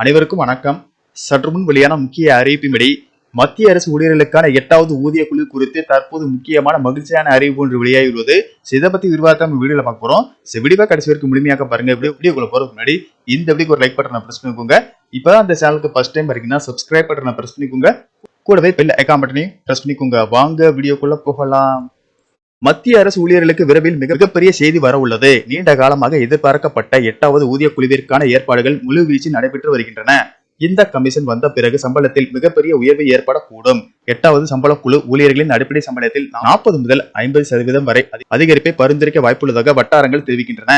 அனைவருக்கும் வணக்கம். சற்று முன் வெளியான முக்கிய அறிவிப்பின்படி மத்திய அரசு ஊழியர்களுக்கான எட்டாவது ஊதிய குழு குறித்து தற்போது முக்கியமான மகிழ்ச்சியான அறிவிப்பு ஒன்று வெளியாகியுள்ளது. இதை பத்தி விரிவாக நம்ம வீடியோல பார்க்க போறோம். வீடியோ கடைசி வரைக்கும் முழுமையாக பாருங்க. வீடியோக்குள்ள போறதுக்கு முன்னாடி இந்த வீடியோக்கு ஒரு லைக் பட்டனை பிரஸ் பண்ணிக்கோங்க. இப்பதான் அந்த சேனலுக்கு ஃபர்ஸ்ட் டைம் பாருங்கன்னா சப்ஸ்கிரைப் பட்டனை பிரஸ் பண்ணிக்கோங்க. கூடவே பெல் ஐக்கான் பட்டனையும் பிரஸ் பண்ணிக்கோங்க. வாங்க வீடியோக்குள்ள போகலாம். மத்திய அரசு ஊழியர்களுக்கு விரைவில் மிகப்பெரிய செய்தி வர உள்ளது. நீண்ட காலமாக எதிர்பார்க்கப்பட்ட எட்டாவது ஊதிய குழுவிற்கான ஏற்பாடுகள் முழுவீச்சில் நடைபெற்று வருகின்றன. இந்த கமிஷன் வந்த பிறகு சம்பளத்தில் மிகப்பெரிய உயர்வு ஏற்படக்கூடும். எட்டாவது சம்பள குழு ஊழியர்களின் அடிப்படை சம்பளத்தில் நாற்பது முதல் ஐம்பது சதவீதம் வரை அதிகரிப்பை பரிந்துரைக்க வாய்ப்புள்ளதாக வட்டாரங்கள் தெரிவிக்கின்றன.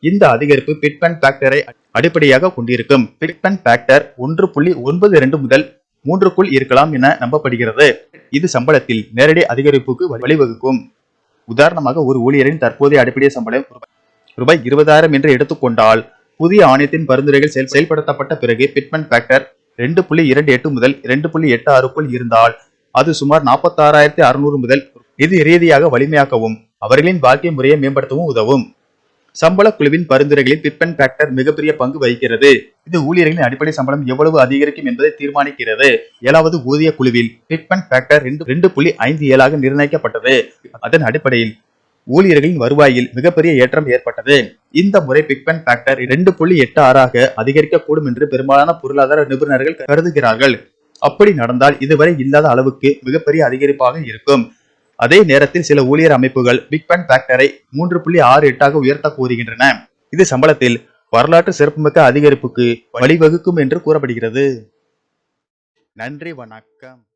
இந்த அதிகரிப்பு பிட்பன் ஃபேக்டரை அடிப்படையாக கொண்டிருக்கும். பிட்பன் ஃபேக்டர் ஒன்று புள்ளி ஒன்பது இரண்டு முதல் மூன்றுக்குள் இருக்கலாம் என நம்பப்படுகிறது. இது சம்பளத்தில் நேரடி அதிகரிப்புக்கு வழி- வழிவகுக்கும். உதாரணமாக ஒரு ஊழியரின் தற்போதைய அடிப்படை சம்பளம் ரூபாய் இருபதாயிரம் என்று எடுத்துக்கொண்டால் புதிய ஆணையத்தின் பரிந்துரைகள் செயல் செயல்படுத்தப்பட்ட பிறகு பிட்மன் ஃபேக்டர் ரெண்டு புள்ளி இரண்டு எட்டு முதல் இரண்டு புள்ளி எட்டு ஆறுக்குள் இருந்தால் அது சுமார் நாற்பத்தாறாயிரத்தி அறுநூறு முதல் இது ரீதியாக வலிமையாக்கவும் அவர்களின் வாழ்க்கை முறையை மேம்படுத்தவும் உதவும். சம்பள குழுவின் பரிந்துரைகளில் பிட்மன் ஃபேக்டர் மிகப்பெரிய பங்கு வகிக்கிறது. இது ஊழியர்களின் அடிப்படை சம்பளம் எவ்வளவு அதிகரிக்கும் என்பதை தீர்மானிக்கிறது. ஏழாவது ஊதிய குழுவில் பிட்மன் ஃபேக்டர் ரெண்டு ரெண்டு புள்ளி ஐந்து ஏழாக நிர்ணயிக்கப்பட்டது. அதன் அடிப்படையில் ஊழியர்களின் வருவாயில் மிகப்பெரிய ஏற்றம் ஏற்பட்டது. இந்த முறை பிக்பன் ஃபேக்டர் ரெண்டு புள்ளி எட்டு ஆறாக அதிகரிக்கக்கூடும் என்று பெரும்பாலான பொருளாதார நிபுணர்கள் கருதுகிறார்கள். அப்படி நடந்தால் இதுவரை இல்லாத அளவுக்கு மிகப்பெரிய அதிகரிப்பாக இருக்கும். அதே நேரத்தில் சில ஊழியர் அமைப்புகள் பிக்பன் ஃபேக்டரை மூன்று புள்ளி ஆறு எட்டாக உயர்த்த கோருகின்றன. இது சம்பளத்தில் வரலாற்று சிறப்புமிக்க அதிகரிப்புக்கு வழிவகுக்கும் என்று கூறப்படுகிறது. நன்றி வணக்கம்.